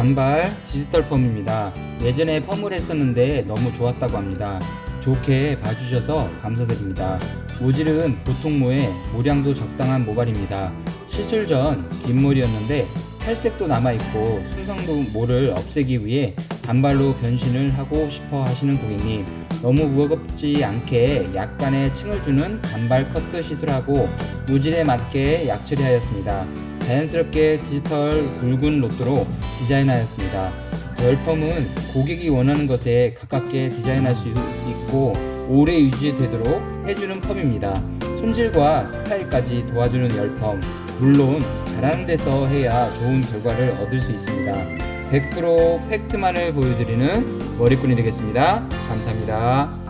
단발 디지털 펌입니다. 예전에 펌을 했었는데 너무 좋았다고 합니다. 좋게 봐주셔서 감사드립니다. 모질은 보통 모에 모량도 적당한 모발입니다. 시술 전 긴 머리였는데 탈색도 남아있고 손상도 모를 없애기 위해 단발로 변신을 하고 싶어 하시는 고객님 너무 무겁지 않게 약간의 층을 주는 단발 커트 시술하고 모질에 맞게 약 처리하였습니다. 자연스럽게 디지털 굵은 로또로 디자인하였습니다. 열펌은 고객이 원하는 것에 가깝게 디자인할 수 있고 오래 유지되도록 해주는 펌입니다. 손질과 스타일까지 도와주는 열펌. 물론 잘하는 데서 해야 좋은 결과를 얻을 수 있습니다. 100% 팩트만을 보여드리는 머리꾼이 되겠습니다. 감사합니다.